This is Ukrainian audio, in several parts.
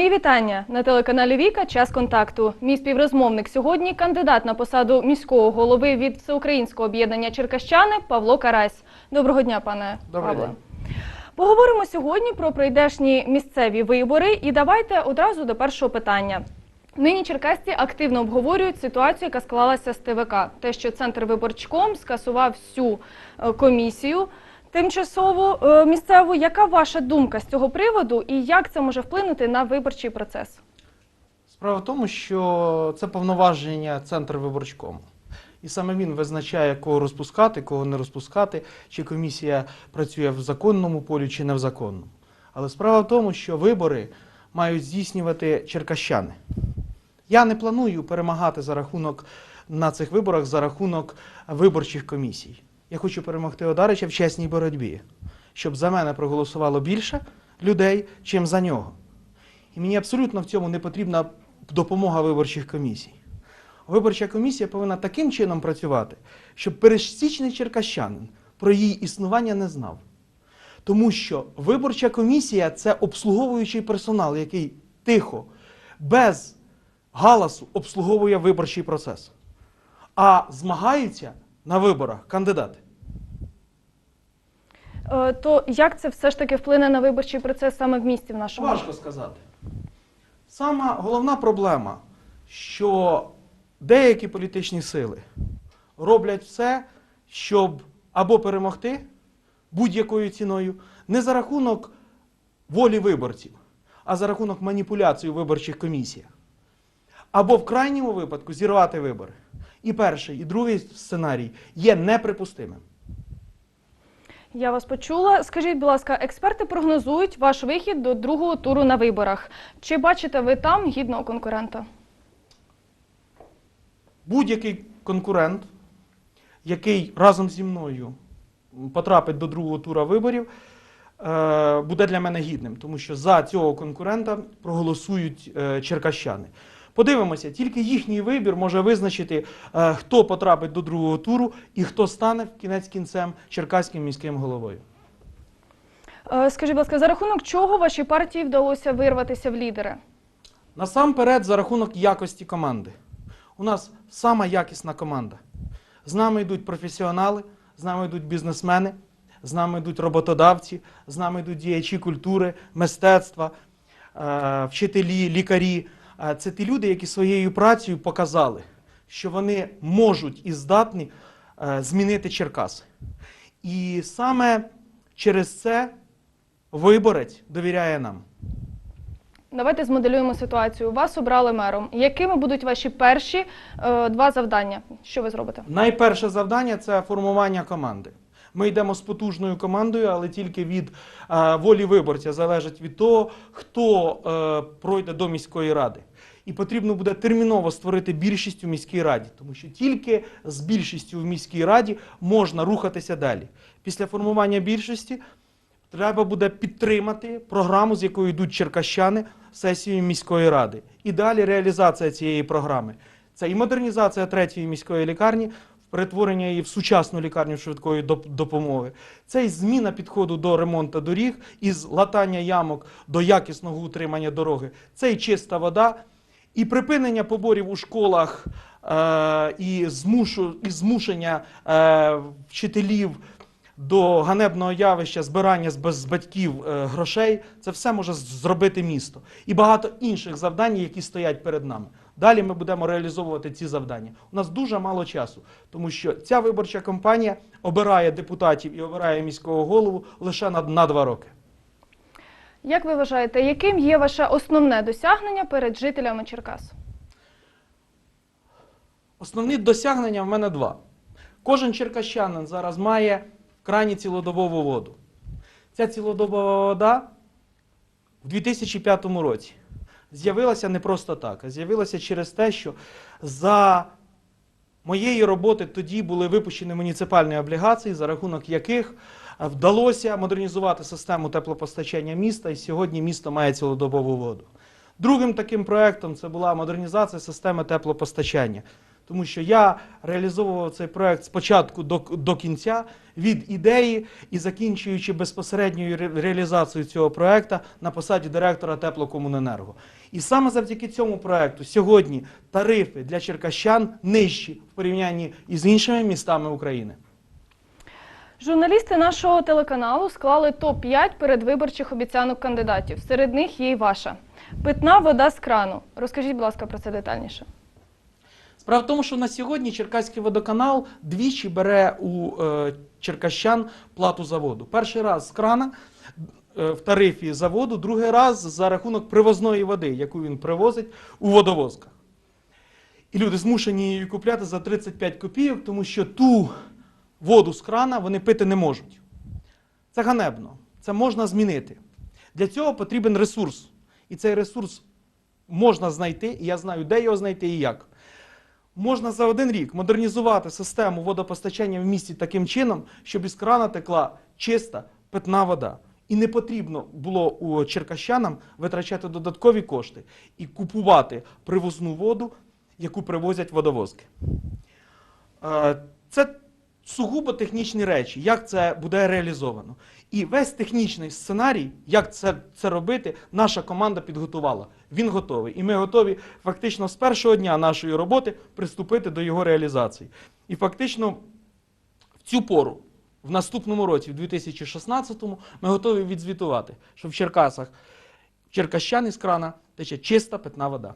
Мої вітання на телеканалі Віка. Час контакту. Мій співрозмовник сьогодні кандидат на посаду міського голови від Всеукраїнського об'єднання Черкащани Павло Карась. Доброго дня, пане день. Поговоримо сьогодні про прийдешні місцеві вибори. І давайте одразу до першого питання. Нині черкасці активно обговорюють ситуацію, яка склалася з ТВК. Те, що центр виборчком скасував всю е, комісію тимчасову е, місцеву. Яка ваша думка з цього приводу і як це може вплинути на виборчий процес? Справа в тому, що це повноваження центр виборчкому. І саме він визначає, кого розпускати, кого не розпускати, чи комісія працює в законному полі, чи не в законному. Але справа в тому, що вибори мають здійснювати черкащани. Я не планую перемагати за рахунок на цих виборах за рахунок виборчих комісій. Я хочу перемогти Одарича в чесній боротьбі, щоб за мене проголосувало більше людей, чим за нього. І мені абсолютно в цьому не потрібна допомога виборчих комісій. Виборча комісія повинна таким чином працювати, щоб пересічний черкащанин про її існування не знав. Тому що виборча комісія це обслуговуючий персонал, який тихо, без галасу обслуговує виборчий процес. А змагаються на виборах кандидати. Е, То як це все ж таки вплине на виборчий процес саме в місті в нашому? Важко сказати. Сама головна проблема, що деякі політичні сили роблять все, щоб або перемогти будь-якою ціною, не за рахунок волі виборців, а за рахунок маніпуляцій у виборчих комісіях. Або в крайньому випадку зірвати вибори. І перший, і другий сценарій є неприпустимим. Я вас почула. Скажіть, будь ласка, експерти прогнозують ваш вихід до другого туру на виборах. Чи бачите ви там гідного конкурента? будь-який конкурент, який разом зі мною потрапить до другого тура виборів, е, буде для мене гідним, тому що за цього конкурента проголосують е, черкащани. Подивимося, тільки їхній вибір може визначити, е, хто потрапить до другого туру і хто стане в кінець кінцем черкаським міським головою. Е, Скажіть, будь ласка, за рахунок чого вашій партії вдалося вирватися в лідери? Насамперед, за рахунок якості команди. У нас сама якісна команда. З нами йдуть професіонали, з нами йдуть бізнесмени, з нами йдуть роботодавці, з нами йдуть діячі культури, мистецтва, е, вчителі, лікарі. Це ті люди, які своєю працею показали, що вони можуть і здатні е, змінити Черкаси. І саме через це виборець довіряє нам. Давайте змоделюємо ситуацію. Вас обрали мером. Якими будуть ваші перші е, два завдання? Що ви зробите? Найперше завдання це формування команди. Ми йдемо з потужною командою, але тільки від е, волі виборця залежить від того, хто е, пройде до міської ради. І потрібно буде терміново створити більшість у міській раді, тому що тільки з більшістю в міській раді можна рухатися далі. Після формування більшості треба буде підтримати програму, з якою йдуть черкащани сесією міської ради. І далі реалізація цієї програми. Це і модернізація третьої міської лікарні, перетворення її в сучасну лікарню швидкої доп- допомоги. Це і зміна підходу до ремонту доріг, із латання ямок до якісного утримання дороги. Це і чиста вода, і припинення поборів у школах, е, і змушення е, вчителів до ганебного явища збирання з батьків е, грошей, це все може зробити місто. І багато інших завдань, які стоять перед нами. Далі ми будемо реалізовувати ці завдання. У нас дуже мало часу, тому що ця виборча кампанія обирає депутатів і обирає міського голову лише на, на два роки. Як ви вважаєте, яким є ваше основне досягнення перед жителями Черкас? Основні досягнення в мене два. Кожен черкащанин зараз має в крані цілодобову воду. Ця цілодобова вода в 2005 році з'явилася не просто так, а з'явилася через те, що за моєї роботи тоді були випущені муніципальні облігації, за рахунок яких вдалося модернізувати систему теплопостачання міста, і сьогодні місто має цілодобову воду. Другим таким проектом це була модернізація системи теплопостачання. Тому що я реалізовував цей проект спочатку до, до кінця, від ідеї і закінчуючи безпосередньою ре- реалізацією цього проекту на посаді директора теплокомуненерго. І саме завдяки цьому проекту сьогодні тарифи для черкащан нижчі в порівнянні із іншими містами України. Журналісти нашого телеканалу склали топ-5 передвиборчих обіцянок кандидатів. Серед них є й ваша. Питна вода з крану. Розкажіть, будь ласка, про це детальніше. Справа в тому, що на сьогодні Черкаський водоканал двічі бере у е, черкащан плату за воду. Перший раз з крана е, в тарифі за воду, другий раз за рахунок привозної води, яку він привозить у водовозках. І люди змушені її купляти за 35 копійок, тому що ту воду з крана вони пити не можуть. Це ганебно. Це можна змінити. Для цього потрібен ресурс. І цей ресурс можна знайти, і я знаю, де його знайти і як. Можна за один рік модернізувати систему водопостачання в місті таким чином, щоб із крана текла чиста питна вода. І не потрібно було у черкащанам витрачати додаткові кошти і купувати привозну воду, яку привозять водовозки. Е, Це сугубо технічні речі, як це буде реалізовано. І весь технічний сценарій, як це, це робити, наша команда підготувала. Він готовий. І ми готові фактично з першого дня нашої роботи приступити до його реалізації. І фактично в цю пору, в наступному році, в 2016-му, ми готові відзвітувати, що в Черкасах черкащан із крана тече чиста питна вода.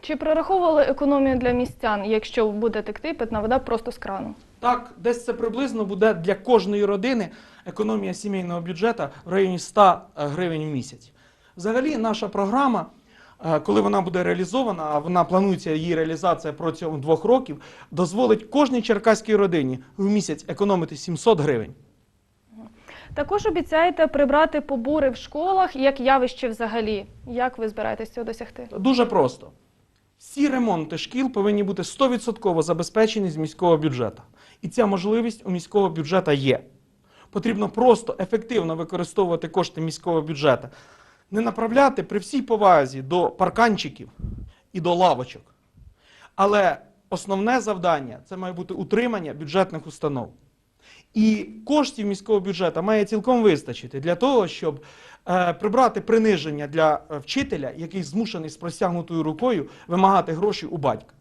Чи прораховували економію для містян, якщо буде текти питна вода просто з крану? Так, десь це приблизно буде для кожної родини економія сімейного бюджету в районі 100 гривень в місяць. Взагалі, наша програма, е, коли вона буде реалізована, а вона планується її реалізація протягом двох років, дозволить кожній черкаській родині в місяць економити 700 гривень. Також обіцяєте прибрати побури в школах як явище взагалі. Як ви збираєтесь цього досягти? Дуже просто. Всі ремонти шкіл повинні бути 100% забезпечені з міського бюджету. І ця можливість у міського бюджету є. Потрібно просто ефективно використовувати кошти міського бюджету. Не направляти при всій повазі до парканчиків і до лавочок. Але основне завдання це має бути утримання бюджетних установ. І коштів міського бюджету має цілком вистачити для того, щоб е, прибрати приниження для е, вчителя, який змушений з простягнутою рукою вимагати гроші у батька.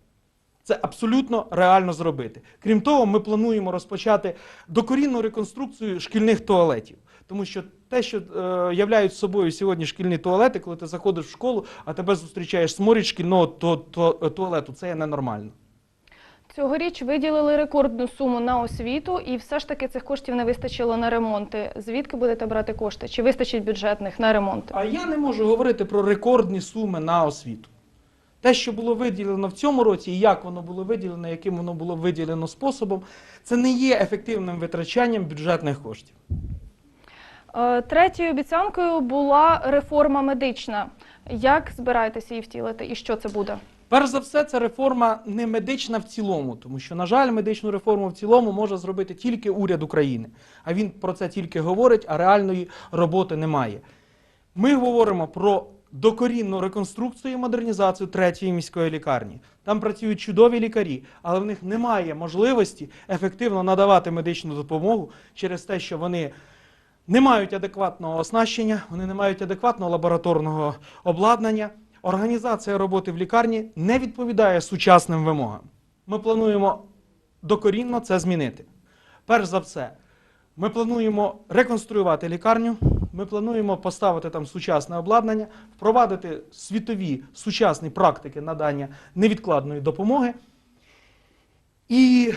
Це абсолютно реально зробити. Крім того, ми плануємо розпочати докорінну реконструкцію шкільних туалетів. Тому що те, що е, являють собою сьогодні шкільні туалети, коли ти заходиш в школу, а тебе зустрічаєш сморід шкільного то, то, туалету, це є ненормально. Цьогоріч виділили рекордну суму на освіту, і все ж таки цих коштів не вистачило на ремонти. Звідки будете брати кошти? Чи вистачить бюджетних на ремонти? А я не можу говорити про рекордні суми на освіту. Те, що було виділено в цьому році, і як воно було виділено, яким воно було виділено способом, це не є ефективним витрачанням бюджетних коштів. Е, Третьою обіцянкою була реформа медична. Як збираєтеся її втілити і що це буде? Перш за все, це реформа не медична в цілому, тому що, на жаль, медичну реформу в цілому може зробити тільки уряд України. А він про це тільки говорить, а реальної роботи немає. Ми говоримо про докорінну реконструкцію і модернізацію третьої міської лікарні. Там працюють чудові лікарі, але в них немає можливості ефективно надавати медичну допомогу через те, що вони не мають адекватного оснащення, вони не мають адекватного лабораторного обладнання. Організація роботи в лікарні не відповідає сучасним вимогам. Ми плануємо докорінно це змінити. Перш за все, ми плануємо реконструювати лікарню, ми плануємо поставити там сучасне обладнання, впровадити світові сучасні практики надання невідкладної допомоги. І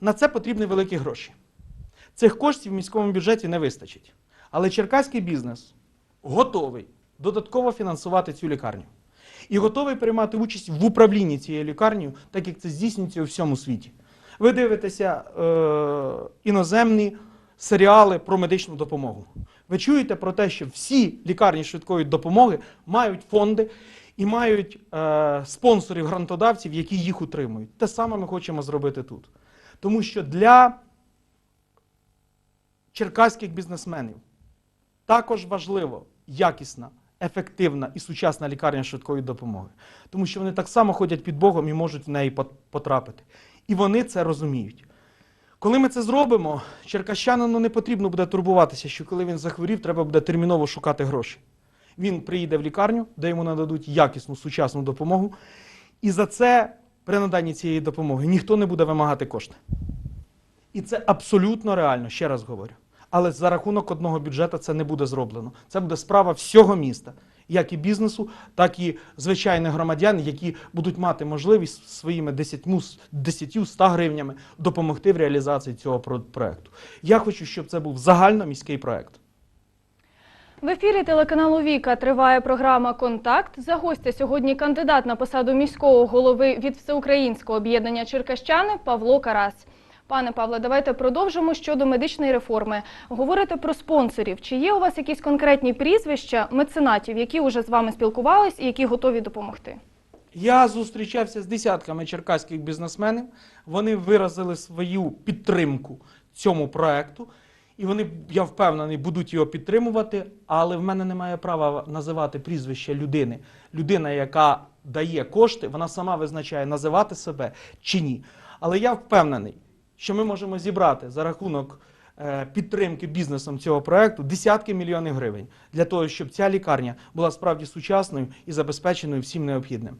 на це потрібні великі гроші. Цих коштів в міському бюджеті не вистачить. Але черкаський бізнес готовий додатково фінансувати цю лікарню. І готовий приймати участь в управлінні цією лікарнею, так як це здійснюється у всьому світі. Ви дивитеся е, іноземні серіали про медичну допомогу. Ви чуєте про те, що всі лікарні швидкої допомоги мають фонди і мають е, спонсорів, грантодавців, які їх утримують. Те саме ми хочемо зробити тут. Тому що для черкаських бізнесменів також важливо якісна ефективна і сучасна лікарня швидкої допомоги. Тому що вони так само ходять під Богом і можуть в неї потрапити. І вони це розуміють. Коли ми це зробимо, черкащанину не потрібно буде турбуватися, що коли він захворів, треба буде терміново шукати гроші. Він приїде в лікарню, де йому нададуть якісну сучасну допомогу, і за це, при наданні цієї допомоги, ніхто не буде вимагати кошти. І це абсолютно реально, ще раз говорю. Але за рахунок одного бюджету це не буде зроблено. Це буде справа всього міста, як і бізнесу, так і звичайних громадян, які будуть мати можливість своїми 10-100 гривнями допомогти в реалізації цього про- проекту. Я хочу, щоб це був загальноміський проект. В ефірі телеканалу Віка триває програма Контакт. За гостя сьогодні кандидат на посаду міського голови від всеукраїнського об'єднання Черкащани Павло Карась. Пане Павле, давайте продовжимо щодо медичної реформи. Говорите про спонсорів. Чи є у вас якісь конкретні прізвища меценатів, які вже з вами спілкувались і які готові допомогти? Я зустрічався з десятками черкаських бізнесменів. Вони виразили свою підтримку цьому проекту, і вони, я впевнений, будуть його підтримувати. Але в мене немає права називати прізвище людини. Людина, яка дає кошти, вона сама визначає, називати себе чи ні. Але я впевнений, що ми можемо зібрати за рахунок е, підтримки бізнесом цього проекту десятки мільйонів гривень для того, щоб ця лікарня була справді сучасною і забезпеченою всім необхідним.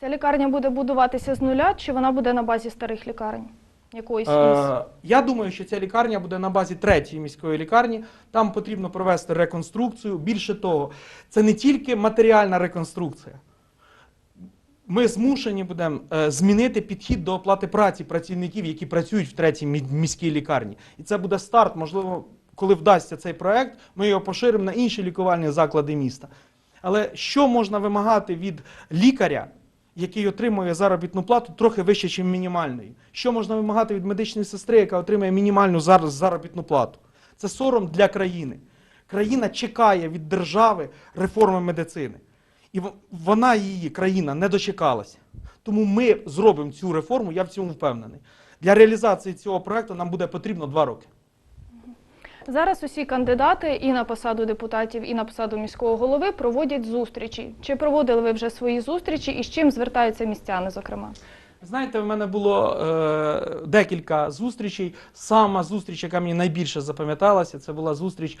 Ця лікарня буде будуватися з нуля, чи вона буде на базі старих лікарень? Якоїсь? Е, я думаю, що ця лікарня буде на базі третьої міської лікарні. Там потрібно провести реконструкцію. Більше того, це не тільки матеріальна реконструкція. Ми змушені будемо е, змінити підхід до оплати праці працівників, які працюють в третій міській лікарні. І це буде старт. Можливо, коли вдасться цей проект, ми його поширимо на інші лікувальні заклади міста. Але що можна вимагати від лікаря, який отримує заробітну плату трохи вище, ніж мінімальної? Що можна вимагати від медичної сестри, яка отримує мінімальну заробітну плату? Це сором для країни. Країна чекає від держави реформи медицини. І вона її, країна, не дочекалася. Тому ми зробимо цю реформу, я в цьому впевнений. Для реалізації цього проекту нам буде потрібно два роки. Зараз усі кандидати і на посаду депутатів, і на посаду міського голови проводять зустрічі. Чи проводили ви вже свої зустрічі і з чим звертаються містяни, зокрема? Знаєте, в мене було е, декілька зустрічей. Сама зустріч, яка мені найбільше запам'яталася, це була зустріч е,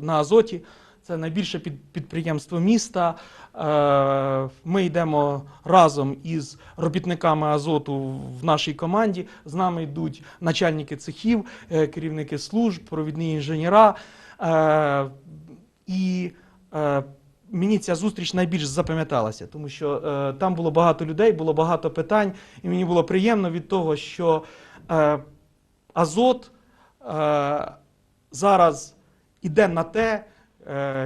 на Азоті. Це найбільше під, підприємство міста. Е, ми йдемо разом із робітниками Азоту в нашій команді. З нами йдуть начальники цехів, е, керівники служб, провідні інженера. Е, і мені ця зустріч найбільш запам'яталася, тому що там було багато людей, було багато питань, і мені було приємно від того, що Азот зараз іде на те,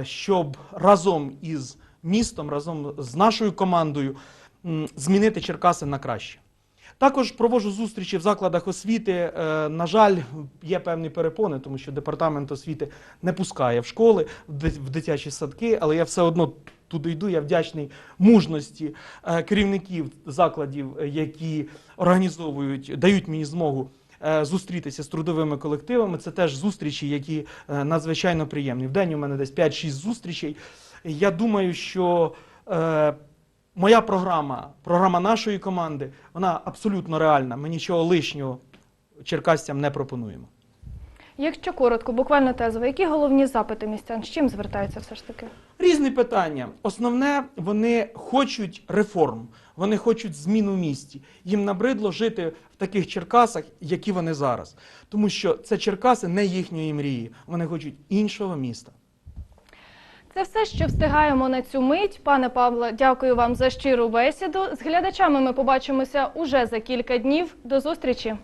щоб разом із містом, разом з нашою командою змінити Черкаси на краще. Також проводжу зустрічі в закладах освіти. Е, На жаль, є певні перепони, тому що департамент освіти не пускає в школи, в дитячі садки, але я все одно туди йду. Я вдячний мужності е, керівників закладів, е, які організовують, дають мені змогу е, зустрітися з трудовими колективами. Це теж зустрічі, які е, надзвичайно приємні. В день у мене десь 5-6 зустрічей. Я думаю, що е, моя програма, програма нашої команди, вона абсолютно реальна. Ми нічого лишнього черкасцям не пропонуємо. Якщо коротко, буквально тезово, які головні запити містян? З чим звертаються все ж таки? Різні питання. Основне, вони хочуть реформ, вони хочуть зміну в місті. Їм набридло жити в таких Черкасах, які вони зараз. Тому що це Черкаси не їхньої мрії. Вони хочуть іншого міста. Це все, що встигаємо на цю мить. Пане Павле, дякую вам за щиру бесіду. З глядачами ми побачимося уже за кілька днів. До зустрічі!